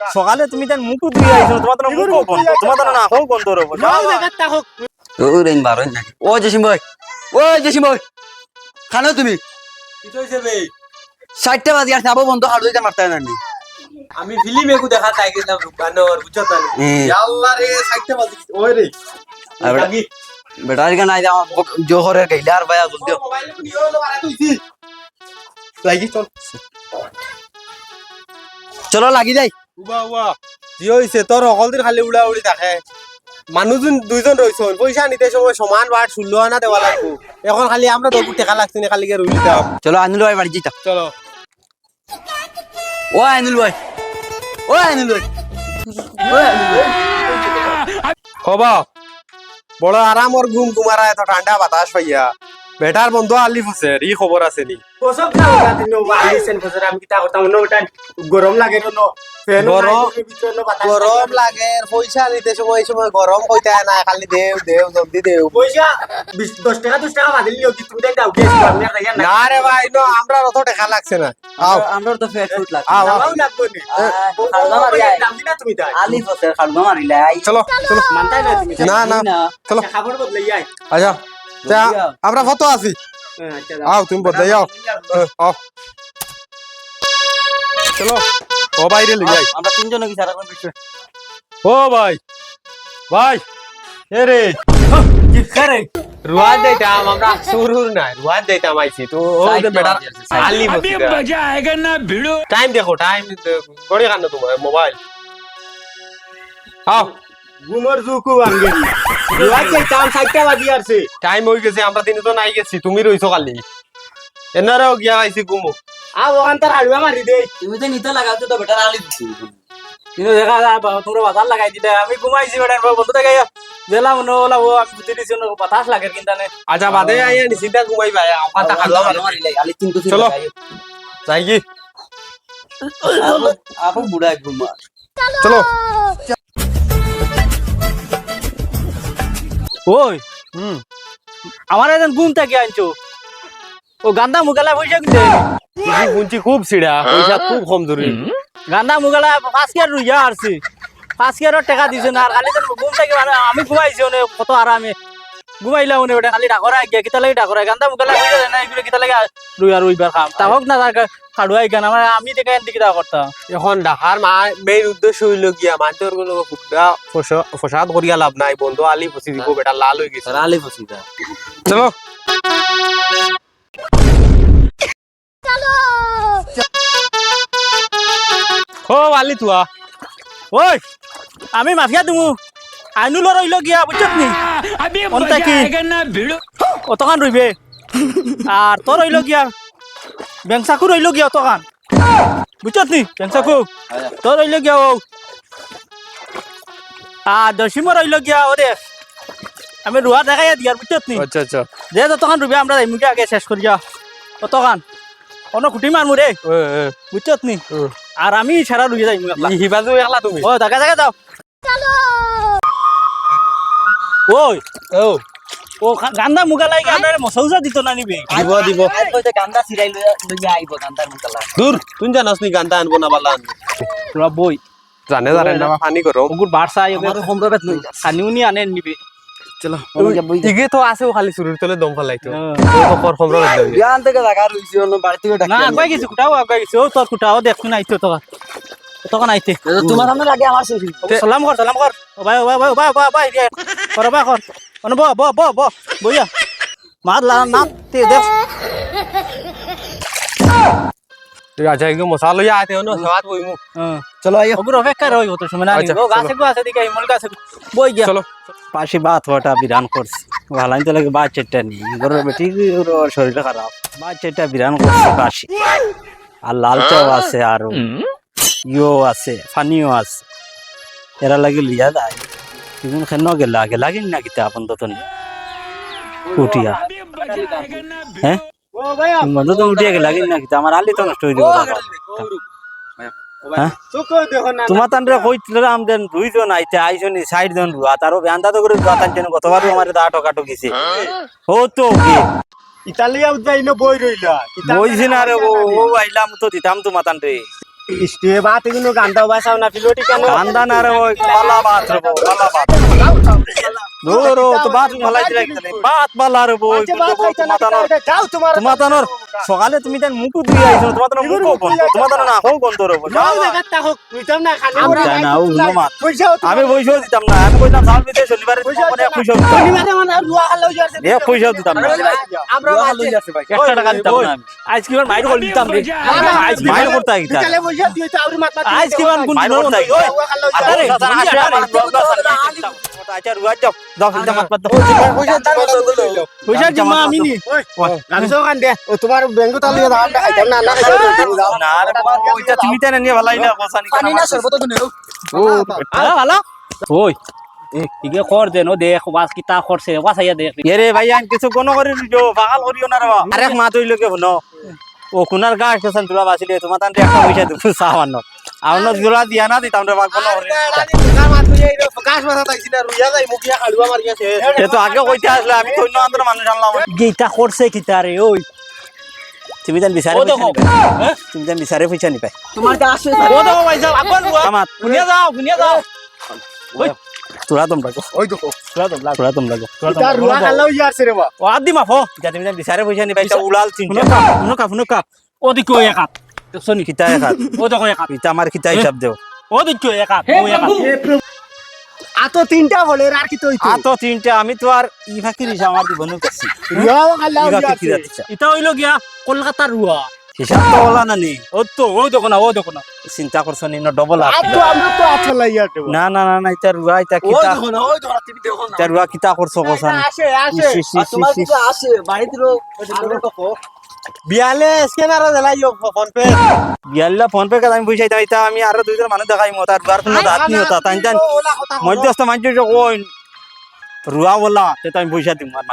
সকালে তুমি তার মুখ ধুই আইছো তোমার তো মুখ বন্ধ তোমার তো না হোক বন্ধ রব ওই রেন বারো নাকি। ও জেসিম ভাই। ও জেসিম ভাই। খানো তুমি? ষাটটা বাজি আসছে আবো বন্ধ হাড় দিতে মারতে না আমি ফিল্ম একু দেখা চাই গেছিলাম রূপবানর বুঝছ তো আল্লাহ রে সাইডটা বাজি। ওই রে। বেটার গান আই আমার জোহরের গাইলে আর ভাই আগুন দিও মোবাইল নিও লো আরে তুই লাগি চল। চলো লাগি যাই। উবা উবা। কি হইছে তোর অকল খালি উড়া উড়ি থাকে। মানুষজন দুইজন রইছ পয়সা নিতে সময় সমান বার ষোলো আনা দেওয়া লাগবো। এখন খালি আমরা দরকার টাকা লাগছে না খালি রুই দাম চলো আনিল ভাই বাড়ি চলো। ও আনিল ভাই ও আনিল ভাই ও ভাই হব। বড় আরাম ওর ঘুম ঘুমারা এত ঠান্ডা বাতাস পাইয়া। বেটার বন্ধু আলি ফুসে ই খবর আছে নি? না গরম লাগে তো ন ফ্যান গরম- গরম লাগে পয়সা নিতে সময় এই সময় গরম কইতে না খালি দেও দেও জলদি দেও। পয়সা দশ টাকা দশ টাকা বাদিল লিও কি তুমি দাও না না রে ভাই নো আমরা অত টাকা লাগছে না। আও। আমরা তো ফেট ফুট লাগে আও লাগবো মারি আই দাম তুমি তাই। আলি ফসের খালদা মারি লাই চলো চলো। মানতাই না তুমি। না না চলো। খাবার বদলাই আই আচ্ছা। আমরা ফটো আছি। আচ্ছা আও তুমি বদলাই যাও। আও। চলো ও বাইরে লিয়ে যাই আমরা তিনজনে কি সারা ও ভাই ভাই এ রে। কি করে রুয়াদ দিতাম আমরা সুরুর নাই রুয়াদ দিতাম আইছি তো ও Side যে বেটা টা বাজে আছে, side আলি টাইম দেখো টাইম গড়ি কান্না তোমার মোবাইল। আও। ঘুমর জুকু আঙ্গে রুয়াই যাইতাম সাইটটা বাজি আছে টাইম হয়ে গেছে আমরা দিনে তো নাই গেছি তুমি রইছো কালি এনারাও গিয়া আইছি গুমো আ ওখান তার হাড়ুয়া মারি দে। তুমি তো নিতে লাগাও তো বেটার আলি দিছি। কিন্তু দেখা যায় তোমরা বাজার লাগাই দিতে আমি ঘুমাইছি বেটা বন্ধু থেকে গেলাম নো লাভ আমি বুঝে দিছি নো বাতাস লাগে কিন্তু নে আচ্ছা বাদে আইয়া নিচিন্তা ঘুমাই ভাই কথা খালদা খাল্লা মারি লাই আলি তিন তো চলো। যাই কি আপু বুড়া চলো। ওই হুম। আমার একজন গুম থেকে আনছো। ও গান্দা মুগালা পয়সা কিন্তু গুঞ্চি খুব সিড়া পয়সা খুব কম ধরি। গান্দা মুগালা পাঁচ কেয়ার রুইয়া আসছি পাঁচ কেয়ারের টাকা দিছে না আর খালি গুম ঘুম মানে আমি ঘুমাইছি ওনে কত আরামে। ঘুমাইলাম ওনে ওটা খালি ডাকরা গিয়া কিতা লাগে ডাকরা গান্দা মুগালা পয়সা দেয় না এগুলো কিতা লাগে রুইয়া রুইবার খাম। তা হোক না তার খাড়ুয়াই গান আমার আমি দেখে এন দিকে করতাম এখন ডাকার মা মেইন উদ্দেশ্য হইল গিয়া ফসাদ করিয়া লাভ নাই বন্ধু আলি ফসি দিব বেটা লাল হয়ে গেছে। আলি ফসি দা চলো। ও আলি তুয়া ওই আমি মাফিয়া দিমু। আইনুল রইল গিয়া বুঝছত নি? অন্তা কি অতখান রইবে আর তোর রইল গিয়া। বেংসাকু রইল গিয়া অতখান বুঝছত নি? বেংসাকু তোর রইল গিয়া ও আর দশিমো রইল গিয়া ও দেখ আমি রুহা দেখাই দিয়ার বুঝছত নি? আচ্ছা আচ্ছা। যে যতখান রুবে আমরা মুখে আগে শেষ করিয়া অতখান অন্য খুঁটি মারমু রে বুঝছত নি। আর আমি সারা রুইয়া যাই মুখ হিবাজু একলা তুমি। ও দেখা দেখা যাও। ওই ও ও গান্দা মুগা লাগে আপনার মশৌজা দিত না নিবে? দিব দিব। গান্দা সিরাই লইয়া আইব গান্দার মুতালা দূর তুই জানাস নি গানটা আনব না বালা আনব? পুরা বই। জানে জানে না পানি করো ওগুর বারসা আমার সম্ভবত নই খানিও নি আনে নিবে। চলো ইগে তো আছে ও খালি শুরুর তলে দম ফেলাইতো। ও তো কর খবর দাবি বিয়ান থেকে জায়গা রইছি অন্য বাড়ি থেকে না ডাকি আগুয়াই গেছি কুটাও আগুয়াই গেছি। ও তোর কুটাও দেখছ না আইতো তখন তখন আইতে তোমার সামনে লাগে আমার সালাম কর সালাম কর ও ভাই ও ভাই ও ভাই ভাই ভাই কর ভাই কর অন ব ব ব ব বইয়া মার লা নাম তে দেখ ঠিক আছে ইগে মশলা লইয়া আতে হ্যাঁ চলো আইও ওগুর অপেক্ষা রই হতো সময় না আচ্ছা, ও গাছে গো আছে দিকে ইমল গাছে বই গিয়া। চলো। পাশে বাত হওয়াটা বিরান করছে ভালাই তো লাগে বাচ্চাটা নেই গরুর বেটি ওর শরীরটা খারাপ বাচ্চাটা বিরান করছে পাশে আর লালচাও আছে আর ইও আছে ফানিও আছে। এরা লাগে লিয়া যায় খেন গেলা আগে লাগিন না কিতা আপন তো উঠিয়া। হ্যাঁ? বন্ধু তো উঠিয়া গেলা লাগিন না কিতা আমার আলি তো নষ্ট হয়ে যাবে তোমার দুইজন আইতে আইছনি জন রুয়া তারও বেন্দা তো করে রুয়া টানছেন গতবারও আমার দা টকাটো গেছে। ও তো কি ইতালিয়া যাই বই রইলা বইছি না রে ও আইলাম তো দিতাম তো মাতান ইষ্টে বাত এগুলো গান্ডা বাসাও না ফিলোটি কেন কান্দা না রে ওই পালা বাত রে পালা বাত তো বাত যাও তোমার সকালে তুমি তার মুখ ধুই আইছো তোমাতানোর মুখ বন্ধ তোমাতানোর না হোক বন্ধ রে যাও জায়গা তাহক বুঝতাম না খালি। আমরা না, ও উনো আমি পয়সাও দিতাম না আমি কইতাম চাউল দিতে শনিবারে মানে না। শনিবারে মানে রুয়া যাচ্ছে দিতাম না। আমরা একটা টাকা দিতাম না আজ কিমান মাইর কল দিতাম রে। আজ মাইর করতে আইতা বিকালে পয়সা দিয়ে তো আউরি মাত আজ কিমান কোন দিন করতে আইতা আরে যাচ্ছে। আসে আমার আচ্ছা রুয়া যাও। তালে তাই ওই ইগে কর দেন ও দেখ ওয়াজ কিতা করছে দেখ এরে ভাই আন কিছু কোন করি দিও পাগল করিও না রে আরে মা তৈল কে শুনো ও কুনার গাছ কেসন তুলা বাসিলে তোমার তান একটা পয়সা দিব সাহান্ন আউন জোড়া দিয়া না দিতাম রে গেছে এ তো আগে কইতে আসলে আমি তো অন্য আন্দোলন মানুষ আনলাম গীতা করছে কিতা রে ওই তুমি জান বিচারে নিপাই। তুমি জান বিচারে পয়সা নি পাই তোমার কা আসে ও দেখো ভাই যাও আমার যাও তোরা তোম লাগো। ওই দেখো। তোরা তোম লাগো। তোরা তোম লাগো। তার রুয়া খালাও যাচ্ছে রে বা। ও আদি মাফো যা তুমি জান বিচারে পয়সা নি উলাল চিন্তা। কা কা ও দিকো দেখছ নি কিতা একাত। ও দেখো একাত। ইটা আমার কিতা হিসাব দেও। ও দিকো একাত ও একাত। আতো তিনটা বলে আর কি তো আ তিনটা আমি তো আর ই ফাকির আমার জীবনে করছি রুয়া এটা হইল গিয়া রুয়া হিসাব তো না নি? ও তো ও দেখো না ও দেখো না। চিন্তা করছ নি ডবল তো না না না না এটা রুয়া এটা কিতা দেখো না ওই দেখো না তুমি দেখো না। এটা রুয়া কিতা করছ কোসান আসে আসে। তোমার কিছু আসে বাড়িতে বিয়ালে স্ক্যানার জ্বালাইও ফোন পে বিয়াল্লা ফোন পে কাজ আমি পয়সা দিতাম আমি আরও দুইজন মানুষ দেখাই মত আর বার কোনো মধ্যস্থ মানুষ কইন রুয়া বলা তে আমি পয়সা দিম আর